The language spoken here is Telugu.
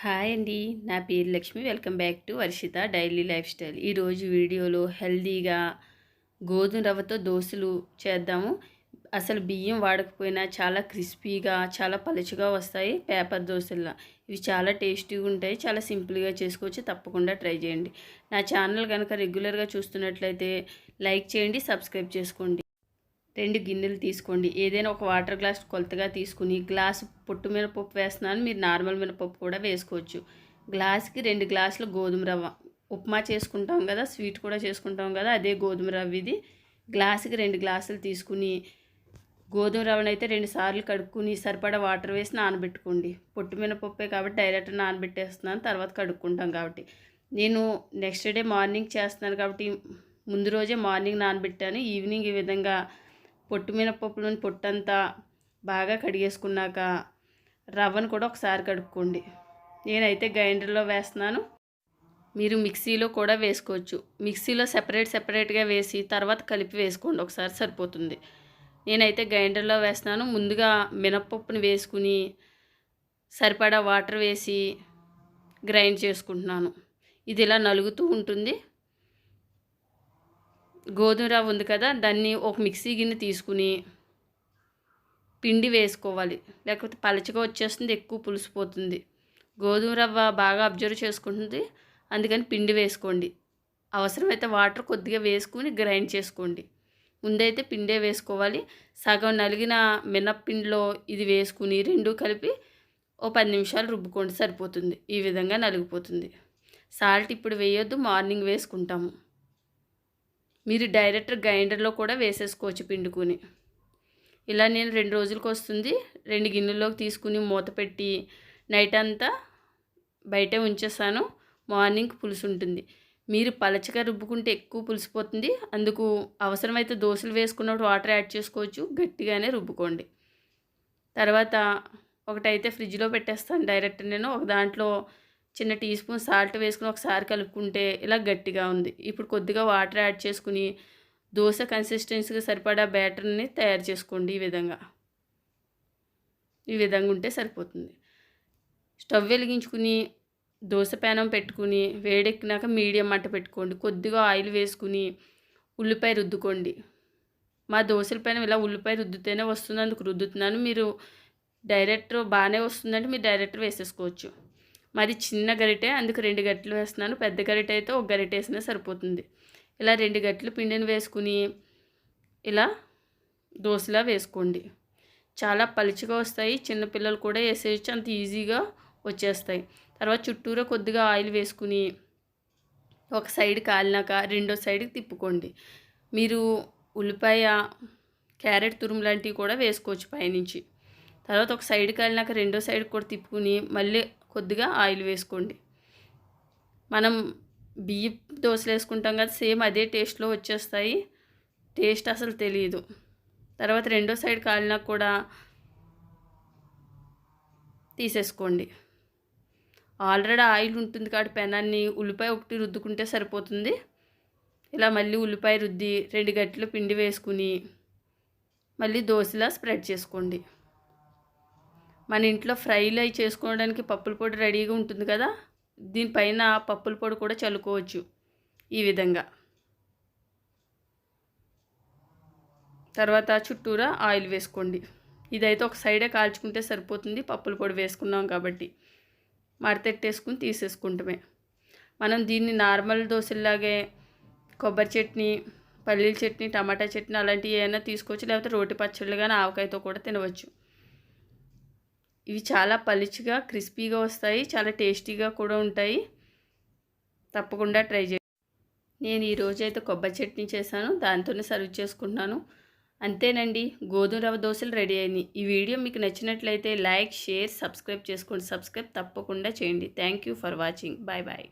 హాయ్ అండి. నా పేరు Lakshmi. Welcome back to Varshitha daily lifestyle. ఈరోజు వీడియోలో హెల్దీగా గోధుమ రవ్వతో దోశలు చేద్దాము. అసలు బియ్యం వాడకపోయినా చాలా క్రిస్పీగా చాలా పలుచగా వస్తాయి పేపర్ దోశల్లా. ఇవి చాలా టేస్టీగా ఉంటాయి. చాలా సింపుల్గా చేసుకోవచ్చు. తప్పకుండా ట్రై చేయండి. నా ఛానల్ కనుక రెగ్యులర్గా చూస్తున్నట్లయితే లైక్ చేయండి సబ్స్క్రైబ్ చేసుకోండి. రెండు గిన్నెలు తీసుకోండి. ఏదైనా ఒక వాటర్ గ్లాస్ కొలతగా తీసుకుని గ్లాసు పొట్టు మినపప్పు వేస్తున్నాను. మీరు నార్మల్ మినపప్పు కూడా వేసుకోవచ్చు. గ్లాస్కి రెండు గ్లాసులు గోధుమ రవ్వ. ఉప్మా చేసుకుంటాం కదా స్వీట్ కూడా చేసుకుంటాం కదా అదే గోధుమ రవ్వ ఇది. గ్లాసుకి రెండు గ్లాసులు తీసుకుని గోధుమ రవ్వను అయితే రెండు సార్లు కడుక్కుని సరిపడా వాటర్ వేసి నానబెట్టుకోండి. పొట్టు మినపప్పే కాబట్టి డైరెక్ట్ నానబెట్టేస్తున్నాను. తర్వాత కడుక్కుంటాం కాబట్టి. నేను నెక్స్ట్ డే మార్నింగ్ చేస్తున్నాను కాబట్టి ముందు రోజే మార్నింగ్ నానబెట్టాను. ఈవినింగ్ ఈ విధంగా పొట్టు మినపప్పులోని పొట్టంతా బాగా కడిగేసుకున్నాక రవ్వను కూడా ఒకసారి కడుక్కోండి. నేనైతే గ్రైండర్లో వేస్తున్నాను. మీరు మిక్సీలో కూడా వేసుకోవచ్చు. మిక్సీలో సెపరేట్ సెపరేట్గా వేసి తర్వాత కలిపి వేసుకోండి. ఒకసారి సరిపోతుంది. నేనైతే గ్రైండర్లో వేస్తున్నాను. ముందుగా మినపప్పుని వేసుకుని సరిపడా వాటర్ వేసి గ్రైండ్ చేసుకుంటున్నాను. ఇది ఇలా నలుగుతూ ఉంటుంది. గోధుమ రవ్వ ఉంది కదా దాన్ని ఒక మిక్సీ గిన్నె తీసుకుని పిండి వేసుకోవాలి. లేకపోతే పలచగా వచ్చేస్తుంది ఎక్కువ పులిసిపోతుంది గోధుమ రవ్వ బాగా అబ్జర్వ్ చేసుకుంటుంది అందుకని పిండి వేసుకోండి. అవసరమైతే వాటర్ కొద్దిగా వేసుకుని గ్రైండ్ చేసుకోండి. ముందైతే పిండే వేసుకోవాలి. సగం నలిగిన మినప్పిండిలో ఇది వేసుకుని రెండు కలిపి ఓ పది నిమిషాలు రుబ్బుకోండి సరిపోతుంది. ఈ విధంగా నలిగిపోతుంది. సాల్ట్ ఇప్పుడు వేయొద్దు మార్నింగ్ వేసుకుంటాము. మీరు డైరెక్ట్ గ్రైండర్లో కూడా వేసేసుకోవచ్చు పిండుకుని. ఇలా నేను రెండు రోజులకు వస్తుంది రెండు గిన్నెల్లోకి తీసుకుని మూత పెట్టి నైట్ అంతా బయటే ఉంచేస్తాను మార్నింగ్ పులుసు ఉంటుంది. మీరు పలచగా రుబ్బుకుంటే ఎక్కువ పులిసిపోతుంది అందుకు అవసరమైతే దోశలు వేసుకున్నప్పుడు వాటర్ యాడ్ చేసుకోవచ్చు. గట్టిగానే రుబ్బుకోండి. తర్వాత ఒకటైతే ఫ్రిడ్జ్లో పెట్టేస్తాను డైరెక్ట్ నేను. ఒక దాంట్లో చిన్న టీ స్పూన్ సాల్ట్ వేసుకుని ఒకసారి కలుపుకుంటే ఇలా గట్టిగా ఉంది. ఇప్పుడు కొద్దిగా వాటర్ యాడ్ చేసుకుని దోశ కన్సిస్టెన్సీగా సరిపడా బ్యాటర్ని తయారు చేసుకోండి ఈ విధంగా. ఈ విధంగా ఉంటే సరిపోతుంది. స్టవ్ వెలిగించుకుని దోశ పేనం పెట్టుకుని వేడెక్కినాక మీడియం మంట పెట్టుకోండి. కొద్దిగా ఆయిల్ వేసుకుని ఉల్లిపాయ రుద్దుకోండి. మా దోశల పైన ఇలా ఉల్లిపాయ రుద్దుతేనే వస్తుంది అందుకు రుద్దుతున్నాను. మీరు డైరెక్టర్ బాగానే వస్తుందంటే మీరు డైరెక్టర్ వేసేసుకోవచ్చు. మాది చిన్న గరిటె అందుకు రెండు గరిటెలు వేస్తున్నాను. పెద్ద గరిటె అయితే ఒక గరిటె వేసినా సరిపోతుంది. ఇలా రెండు గట్టిలు పిండిని వేసుకుని ఇలా దోశలా వేసుకోండి. చాలా పలుచగా వస్తాయి. చిన్నపిల్లలు కూడా వేసేయచ్చు. అంత ఈజీగా వచ్చేస్తాయి. తర్వాత చుట్టూరా కొద్దిగా ఆయిల్ వేసుకుని ఒక సైడ్ కాలినాక రెండో సైడ్కి తిప్పుకోండి. మీరు ఉల్లిపాయ క్యారెట్ తురుము లాంటివి కూడా వేసుకోవచ్చు పైనుంచి. తర్వాత ఒక సైడ్ కాలినాక రెండో సైడ్ కూడా తిప్పుకుని మళ్ళీ కొద్దిగా ఆయిల్ వేసుకోండి. మనం బియ్య దోశలు వేసుకుంటాం కదా సేమ్ అదే టేస్ట్లో వచ్చేస్తాయి. టేస్ట్ అసలు తెలియదు తర్వాత రెండో సైడ్ కాలినా కూడా తీసేసుకోండి. ఆల్రెడీ ఆయిల్ ఉంటుంది కాబట్టి పెనాన్ని ఉల్లిపాయ ఒకటి రుద్దుకుంటే సరిపోతుంది. ఇలా మళ్ళీ ఉల్లిపాయ రుద్ది రెండు గట్టిలో పిండి వేసుకుని మళ్ళీ దోశలా స్ప్రెడ్ చేసుకోండి. మన ఇంట్లో ఫ్రైలు అవి చేసుకోవడానికి పప్పుల పొడి రెడీగా ఉంటుంది కదా దీనిపైన పప్పుల పొడి కూడా చల్లుకోవచ్చు ఈ విధంగా. తర్వాత చుట్టూరా ఆయిల్ వేసుకోండి. ఇదైతే ఒక సైడే కాల్చుకుంటే సరిపోతుంది పప్పుల పొడి వేసుకున్నాం కాబట్టి. మడతెట్టేసుకుని తీసేసుకుంటమే. మనం దీన్ని నార్మల్ దోశలాగే కొబ్బరి చట్నీ పల్లీల చట్నీ టమాటా చట్నీ అలాంటివి ఏమైనా తీసుకోవచ్చు లేకపోతే రోటి పచ్చళ్ళు కానీ ఆవకాయతో కూడా తినవచ్చు. ఇవి చాలా పలుచగా క్రిస్పీగా వస్తాయి చాలా టేస్టీగా కూడా ఉంటాయి. తప్పకుండా ట్రై చేయండి. నేను ఈరోజు అయితే కొబ్బరి చట్నీ చేశాను దాంతోనే సర్వ్ చేసుకుంటున్నాను. అంతేనండి గోధుమ రవ్వ దోశలు రెడీ అయింది ఈ వీడియో మీకు నచ్చినట్లయితే లైక్ షేర్ సబ్స్క్రైబ్ చేసుకోండి. సబ్స్క్రైబ్ తప్పకుండా చేయండి. Thank you for watching. Bye bye.